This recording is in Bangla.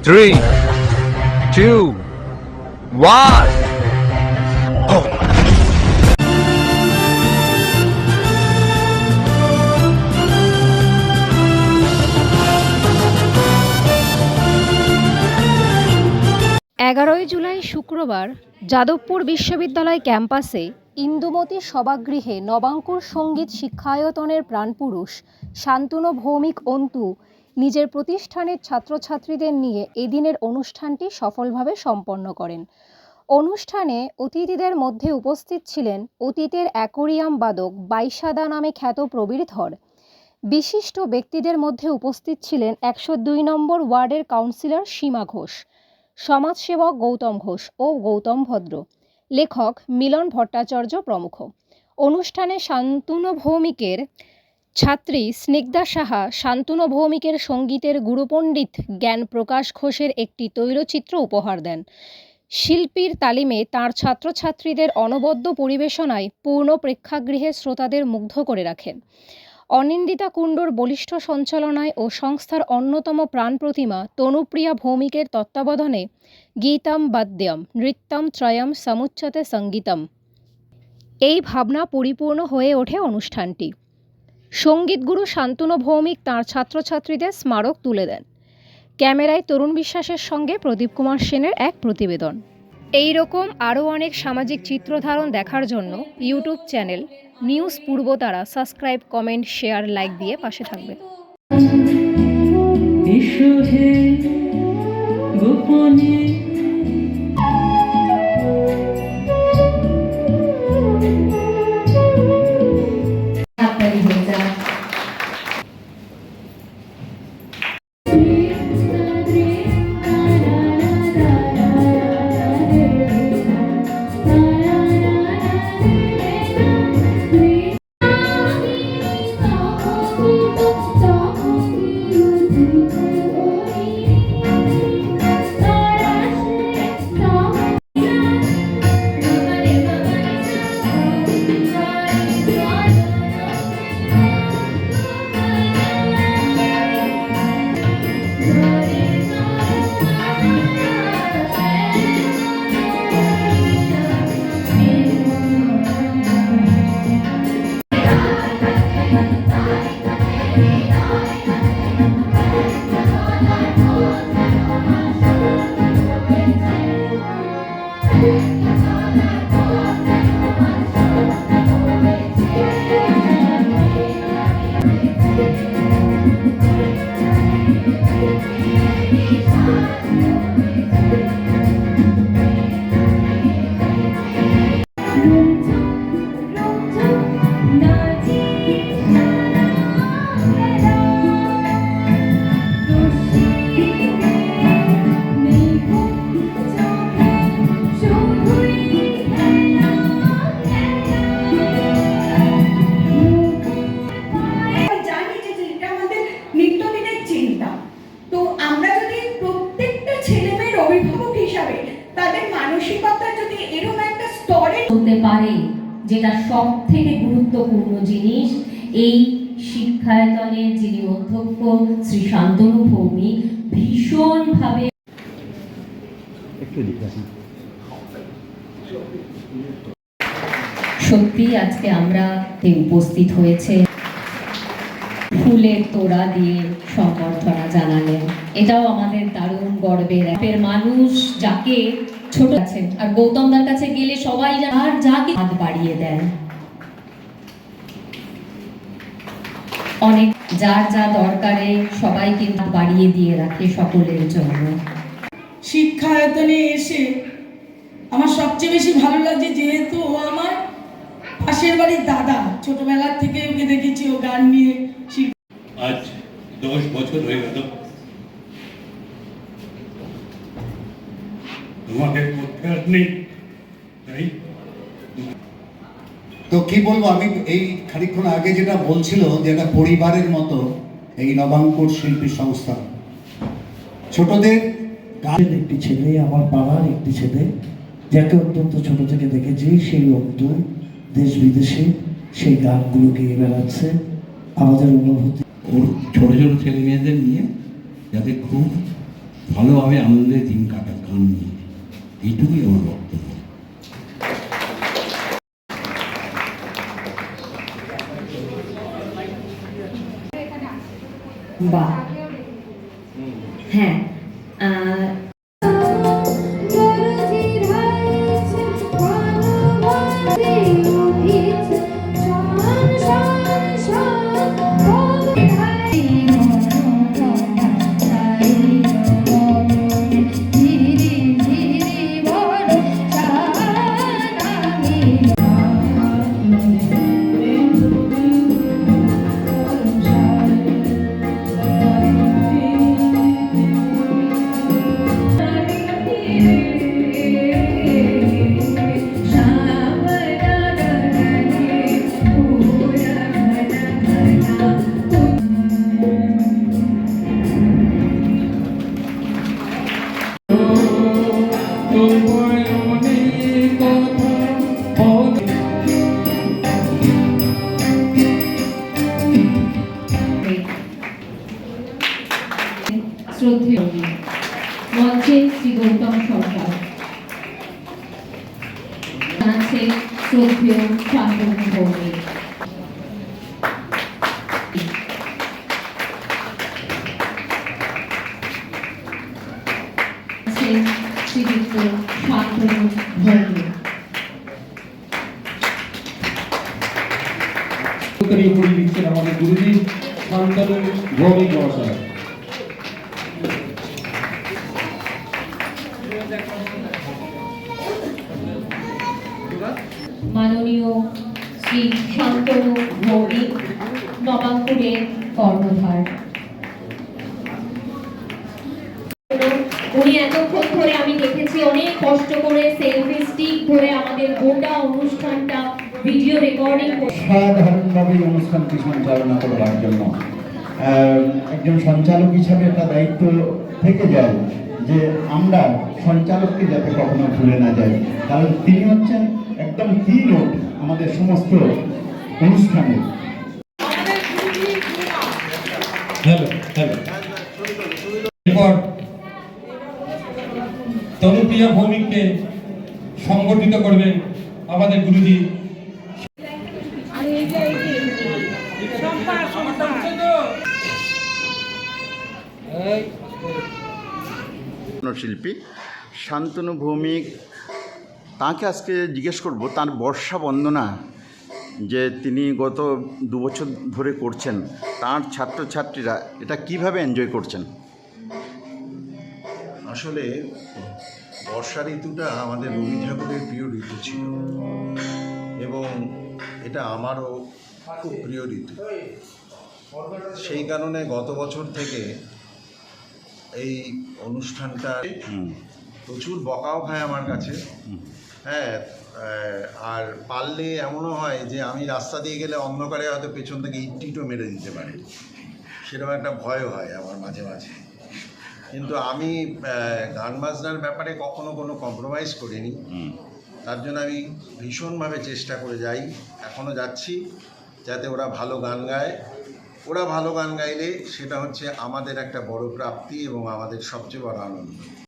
three, two, one. এগারোই জুলাই শুক্রবার যাদবপুর বিশ্ববিদ্যালয় ক্যাম্পাসে ইন্দুমতী সভাগৃহে নবাঙ্কুর সংগীত শিক্ষায়তনের প্রাণপুরুষ শান্তনু ভৌমিক অন্তু নিজের প্রতিষ্ঠানের ছাত্রছাত্রীদের নিয়ে এদিনের অনুষ্ঠানটি সফলভাবে সম্পন্ন করেন। অনুষ্ঠানে অতিথিদের মধ্যে উপস্থিত ছিলেন অতীতের অ্যাকোরিয়াম বাদক বাইশাদা নামে খ্যাত প্রবীর ধর। বিশিষ্ট ব্যক্তিদের মধ্যে উপস্থিত ছিলেন একশো দুই নম্বর ওয়ার্ডের কাউন্সিলর সীমা ঘোষ, সমাজসেবক গৌতম ঘোষ ও গৌতম ভদ্র, লেখক মিলন ভট্টাচার্য প্রমুখ। অনুষ্ঠানে শান্তনু ভৌমিকের ছাত্রী স্নিগ্ধা সাহা শান্তনু ভৌমিকের সঙ্গীতের গুরুপণ্ডিত জ্ঞান প্রকাশ ঘোষের একটি তৈলচিত্র উপহার দেন। শিল্পীর তালিমে তার ছাত্রছাত্রীদের অনবদ্য পরিবেশনায় পূর্ণ প্রেক্ষাগৃহে শ্রোতাদের মুগ্ধ করে রাখেন। অনিন্দিতা কুণ্ডুর বলিষ্ঠ সঞ্চালনায় ও সংস্থার অন্যতম প্রাণ প্রতিমা তনুপ্রিয়া ভৌমিকের তত্ত্বাবধানে গীতাম বাদ্যম, নৃত্যম ত্রয়ম সমুচ্চতে সঙ্গীতম এই ভাবনা পরিপূর্ণ হয়ে ওঠে অনুষ্ঠানটি। সঙ্গীতগুরু শান্তনু ভৌমিক তাঁর ছাত্রছাত্রীদের স্মারক তুলে দেন। ক্যামেরায় তরুণ বিশ্বাসের সঙ্গে প্রদীপ কুমার সেনের এক প্রতিবেদন। এই রকম আরও অনেক সামাজিক চিত্রধারণ দেখার জন্য YouTube channel news Purbatara subscribe, comment, share, like দিয়ে পাশে থাকবে গোপনে আমরা তাদের মানসিকতা যদি এরকম একটা স্তরে হতে পারে যেটা সব থেকে গুরুত্বপূর্ণ জিনিস এই শিক্ষায়তনের যিনি অধ্যক্ষ শ্রী শান্তনু ভৌমিক ভীষণভাবে সত্যি আজকে আমরা তে উপস্থিত হয়েছে। ফুলের তোড়া দিয়ে সম্বর্ধনা জানালেন। এটাও আমাদের দারুণ গর্বের। মানুষ যাকে ছোট আছে আর গৌতমদার কাছে গেলে সবাই আর যা- যাকে হাত বাড়িয়ে দেন। অনেক যার যা দরকারে সবাই কিন্তু বাড়িয়ে দিয়ে রাখে সকলের জন্য। শিক্ষায়তনে এসে আমার সবচেয়ে বেশি ভালো লাগছে যেহেতু ও আমার পাশের বাড়ির দাদা। ছোটবেলার থেকে ওকে দেখেছি ও গান নিয়ে শিখ- আজ দশ বছর হয়ে গেল। তোমাদের মধ্যে আর নেই তাই? তো কি বলব আমি এই খানিকক্ষণ আগে যেটা বলছিল যে একটা পরিবারের মতো এই নবাঙ্কুর শিল্পী সংস্থা। ছোটদের গান গানের একটি ছেলে আমার পাড়ার একটি ছেলে যাকে অত্যন্ত ছোট থেকে দেখেছি সেই অন্তু দেশ বিদেশে সেই গানগুলো গেয়ে বেড়াচ্ছে। আমাদের অনুভূতি ওর ছোট ছোট ছেলে মেয়েদের নিয়ে যাতে খুব ভালোভাবে আনন্দে দিন কাটা গান নিয়ে। এইটুকুই আমার বক্তব্য বাহ হ্যাঁ আহ, শ্রদ্ধেয় আছে শ্রদ্ধেয় শান্তনু ভৌমিক শ্রীযুক্ত শান্তনু ভৌমিক আমাদের গুরুজি শান্তনু ভৌমিক মহাশয় মাননীয় শ্রী শান্তনু ভৌমিক নবাঙ্কুরের কর্ণধার। উনি এতক্ষণ ধরে আমি দেখেছি, অনেক কষ্ট করে সেলফি স্টিক ধরে আমাদের গোটা অনুষ্ঠানটা ভিডিও রেকর্ডিং করে সাধারণভাবে অনুষ্ঠানটি সঞ্চালনা করবার জন্য। একজন সঞ্চালক হিসাবে একটা দায়িত্ব থেকে যায় যে আমরা সঞ্চালককে যাতে কখনো ভুলে না যাই। কারণ তিনি হচ্ছেন একদম কি নোট আমাদের সমস্ত অনুষ্ঠানে হ্যালো হ্যালো এরপর তনুপ্রিয়া ভৌমিককে সংগঠিত করবেন আমাদের গুরুজি শিল্পী শান্তনু ভৌমিক তাকে আজকে জিজ্ঞেস করব তার বর্ষা বন্দনা যে তিনি গত দু বছর ধরে করছেন তার ছাত্রছাত্রীরা এটা কীভাবে এনজয় করছেন? আসলে বর্ষা ঋতুটা আমাদের রবি ঠাকুরের প্রিয় ঋতু ছিল। এবং এটা আমারও খুব প্রিয় ঋতু। সেই কারণে গত বছর থেকে এই অনুষ্ঠানটা প্রচুর বকাও খায় আমার কাছে। হ্যাঁ আর পারলে এমনও হয় যে আমি রাস্তা দিয়ে গেলে অন্ধকারে হয়তো পেছন থেকে ইটটিটও মেরে দিতে পারে। সেরকম একটা ভয়ও হয় আমার মাঝে মাঝে। কিন্তু আমি গান বাজনার ব্যাপারে কখনো কোনো কম্প্রোমাইজ করিনি। তার জন্য আমি ভীষণভাবে চেষ্টা করে যাই। এখনও যাচ্ছি যাতে ওরা ভালো গান গায়। ওরা ভালো গান গাইলে সেটা হচ্ছে আমাদের একটা বড় প্রাপ্তি এবং আমাদের সবচেয়ে বড় আনন্দ।